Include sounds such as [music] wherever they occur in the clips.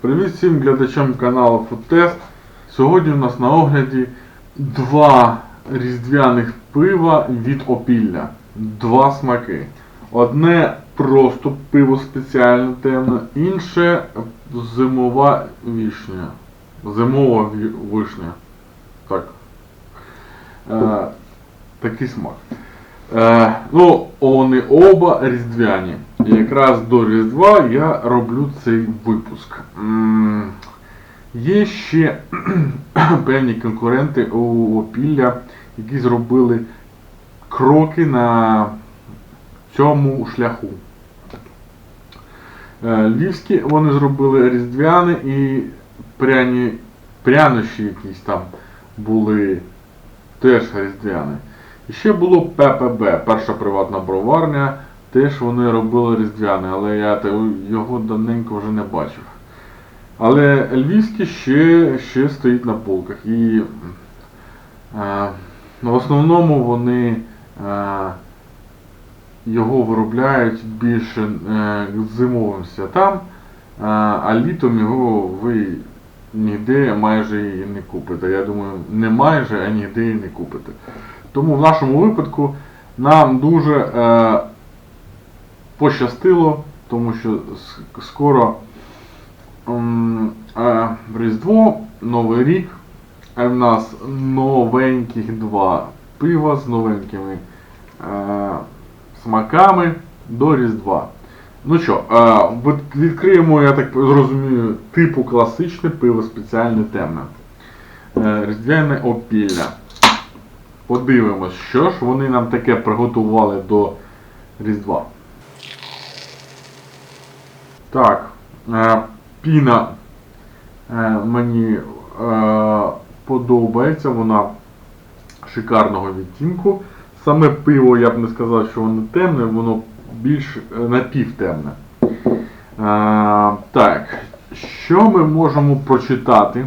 Привіт всім глядачам каналу Foodtest. Сьогодні у нас на огляді два різдвяних пива від опілля. Два смаки. Одне просто пиво спеціально темне, інше зимова вишня. Зимова вишня. Так. Е, такий смак. Е, ну, вони оба різдвяні. Якраз до Різдва я роблю цей випуск. Є ще [clears throat] певні конкуренти у Опілля, які зробили кроки на цьому шляху. Е, Львівські вони зробили різдвяне і пряні, прянощі якісь там були теж різдвяні. І ще було ППБ, перша приватна броварня. Теж вони робили різдвяне, але я його давненько вже не бачив. Але львівський ще, ще стоїть на полках. І е, в основному вони е, його виробляють більше е, зимовим святам, е, а літом його ви ніде майже і не купите. Я думаю, не майже, а ніде і не купите. Тому в нашому випадку нам дуже е, пощастило, тому що скоро е, Різдво, Новий рік, а в нас новеньких два пива з новенькими е, смаками до Різдва. Ну що, е, відкриємо, я так зрозумію, типу класичне пиво спеціальне темне. Е, Різдвяне опілля. Подивимось, що ж вони нам таке приготували до Різдва. Так, е, піна е, мені е, подобається, вона шикарного відтінку. Саме пиво, я б не сказав, що воно темне, воно більш напівтемне. Так, що ми можемо прочитати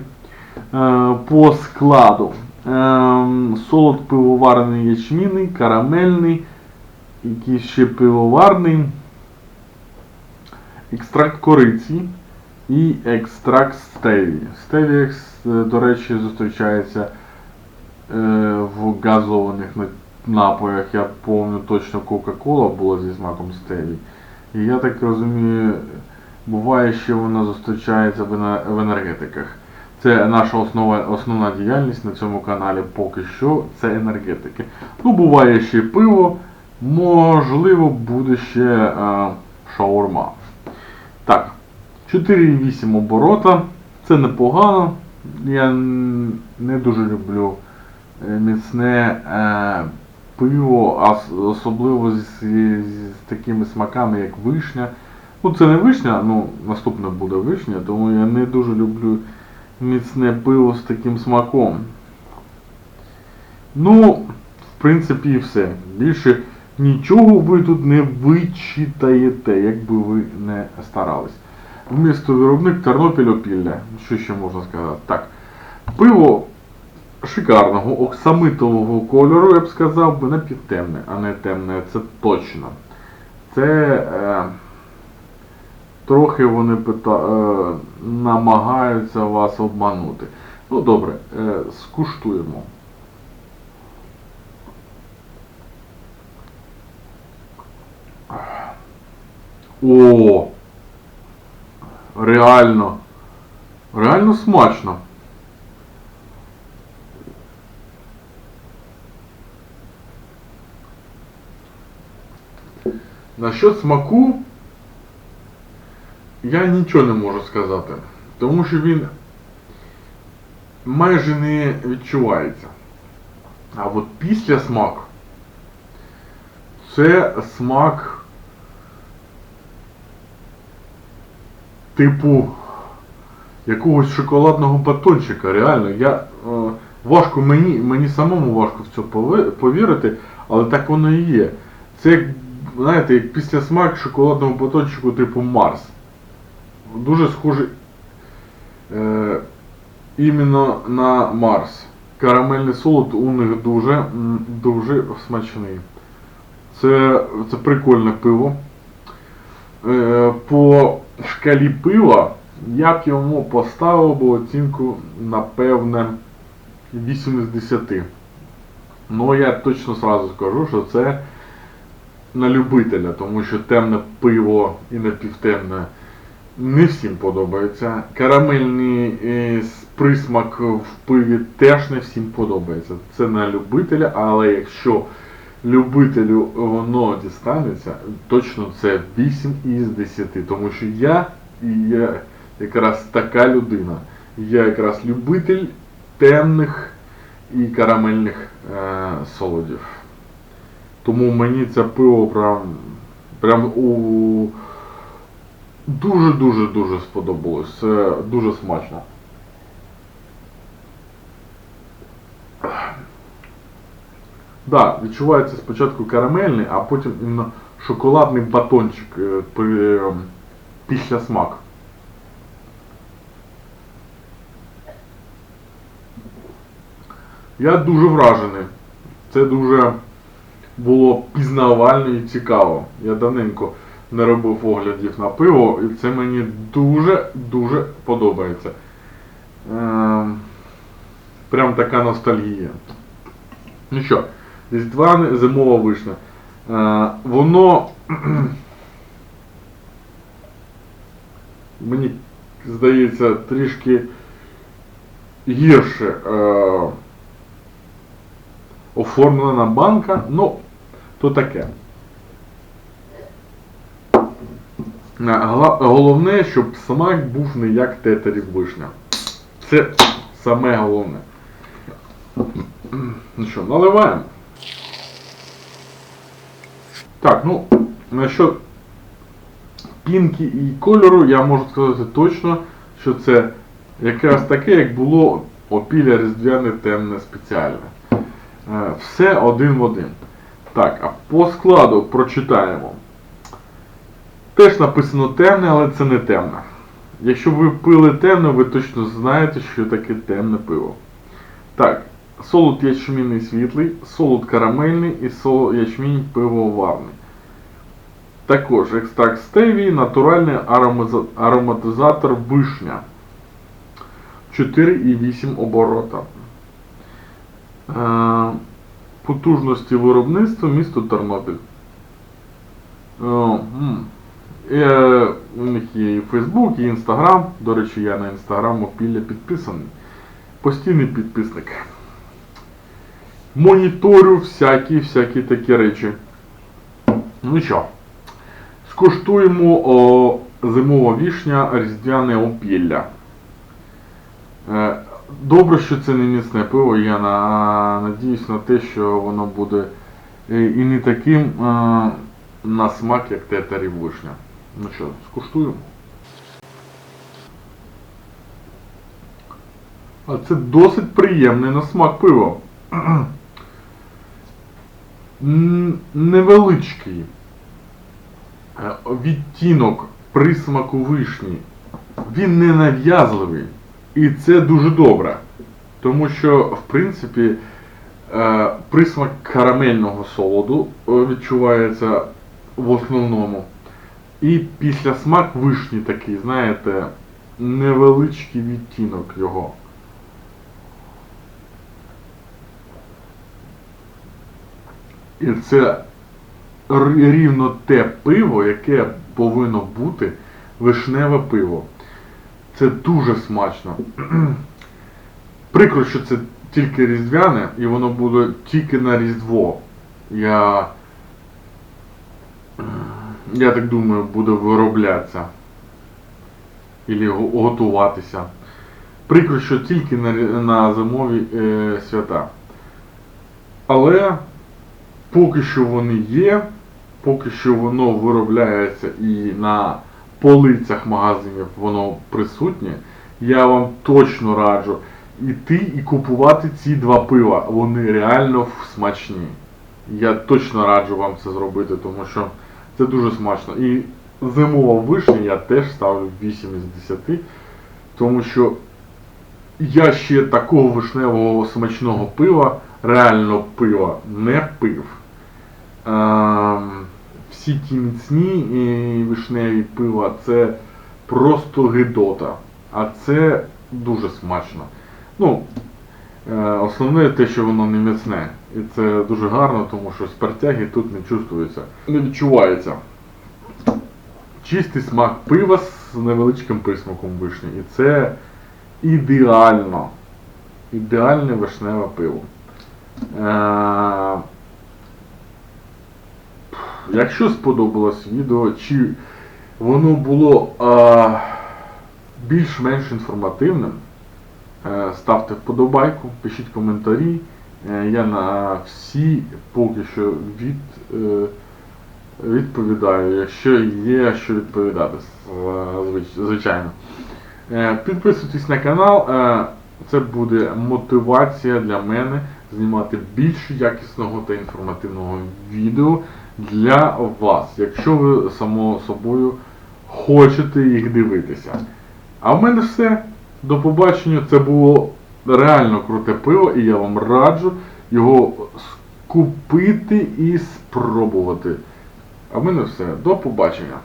по складу? Солод пивоварний ячмінний, карамельний, якийсь ще пивоварний, екстракт кориці і екстракт стевії. Стевія, екс- до речі, зустрічається е, в газованих напоях. Я пам'ятаю точно Кока-Кола була зі смаком стевії. І я так розумію, буває, що вона зустрічається в енергетиках. Це наша основа, основна діяльність на цьому каналі поки що це енергетики. Ну, буває ще пиво, можливо, буде ще е, шаурма. Так, 4,8 оборота. Це непогано. Я не дуже люблю е, міцне е, пиво, особливо з, з, з такими смаками, як вишня. Ну, це не вишня, ну наступне буде вишня, тому я не дуже люблю міцне пиво з таким смаком. Ну, в принципі, і все. Більше нічого ви тут не вичитаєте, якби ви не старались. Вмісто виробник Тернопіль опілля. Що ще можна сказати? Так. Пиво шикарного, оксамитового кольору, я б сказав, би напівтемне, а не темне, це точно. Це е, трохи вони пита, е, намагаються вас обманути. Ну добре, е, скуштуємо. О! Реально. Реально смачно. Насчет смаку я нічого не можу сказати. Тому що він майже не відчувається. А от після смак це смак типу якогось шоколадного батончика. Реально, я е, важко мені, мені самому важко в це повірити, але так воно і є. Це як, знаєте, як після смак шоколадного батончику типу Марс. Дуже схожий е, іменно на Марс. Карамельний солод у них дуже, дуже смачний. Це, це прикольне пиво. Е, по шкалі пива я б йому поставив би оцінку, напевне, 8 із 10. Ну, я точно сразу скажу, що це на любителя, тому що темне пиво і напівтемне не всім подобається. Карамельний е, присмак в пиві теж не всім подобається. Це на любителя, але якщо любителю воно дістанеться, точно це 8 із 10. Тому що я, я якраз така людина. Я якраз любитель темних і карамельних е, солодів. Тому мені це пиво прям, прям у дуже-дуже дуже сподобалось. Це дуже смачно. Да, відчувається спочатку карамельний, а потім іменно шоколадний батончик е, е, після смак. Я дуже вражений. Це дуже було пізнавально і цікаво. Я давненько не робив оглядів на пиво, і це мені дуже-дуже подобається. Ем, прям така ностальгія. Ну що, різдвяне зимова вишня. Е, воно [clears throat] мені здається трішки гірше е, оформлена банка, ну, то таке. Е, Головне, щоб смак був не як тетерів вишня. Це саме головне. [clears throat] Ну що, наливаємо. Так, ну, насчет пінки і кольору я можу сказати точно, що це якраз таке, як було опілля різдвяне темне спеціальне. Е, Все один в один. Так, а по складу прочитаємо. Теж написано темне, але це не темне. Якщо ви пили темне, ви точно знаєте, що таке темне пиво. Так, солод ячмінний світлий, солод карамельний і солод ячмінь пивоварний. Також екстракт стевії, натуральний ароматизатор вишня. 4,8 оборота. Е, потужності виробництва місто Тернопіль. Е. Е, у них є і Фейсбук, і Інстаграм. До речі, я на Інстаграм опілля підписаний. Постійний підписник. Моніторю всякі, всякі такі речі. Ну що, скуштуємо о, зимова вішня різдвяне опілля. Е, Добре, що це не міцне пиво, я на, надіюсь на те, що воно буде е, і не таким е, на смак, як тетерів вишня. Ну що, скуштуємо. А це досить приємне на смак пиво. Невеличкий е, відтінок присмаку вишні. Він не нав'язливий. І це дуже добре. Тому що, в принципі, е, присмак карамельного солоду е, відчувається в основному. І після смак вишні такий, знаєте, невеличкий відтінок його. І це рівно те пиво, яке повинно бути вишневе пиво. Це дуже смачно. [clears throat] Прикро, що це тільки різдвяне, і воно буде тільки на Різдво. Я. [clears throat] Я так думаю, буде вироблятися. Ілі готуватися. Прикро, що тільки на, на зимові е, свята. Але поки що вони є, поки що воно виробляється і на полицях магазинів воно присутнє, я вам точно раджу іти і купувати ці два пива. Вони реально смачні. Я точно раджу вам це зробити, тому що це дуже смачно. І зимова вишня я теж ставлю 8 із 10, тому що я ще такого вишневого смачного пива, реально пива, не пив. Всі ті міцні і вишневі пива це просто гидота. А це дуже смачно. Ну, е, основне те, що воно не м'ясне. І це дуже гарно, тому що спиртяги тут не чувствується. Не відчувається. Чистий смак пива з невеличким присмаком вишні. І це ідеально. Ідеальне вишневе пиво. Якщо сподобалось відео, чи воно було більш-менш інформативним, е, ставте вподобайку, пишіть коментарі. Е, я на всі поки що від, е, відповідаю, якщо є що відповідати, звичайно. Підписуйтесь на канал, це буде мотивація для мене знімати більше якісного та інформативного відео для вас, якщо ви само собою хочете їх дивитися. А в мене все. До побачення. Це було реально круте пиво, і я вам раджу його скупити і спробувати. А в мене все. До побачення.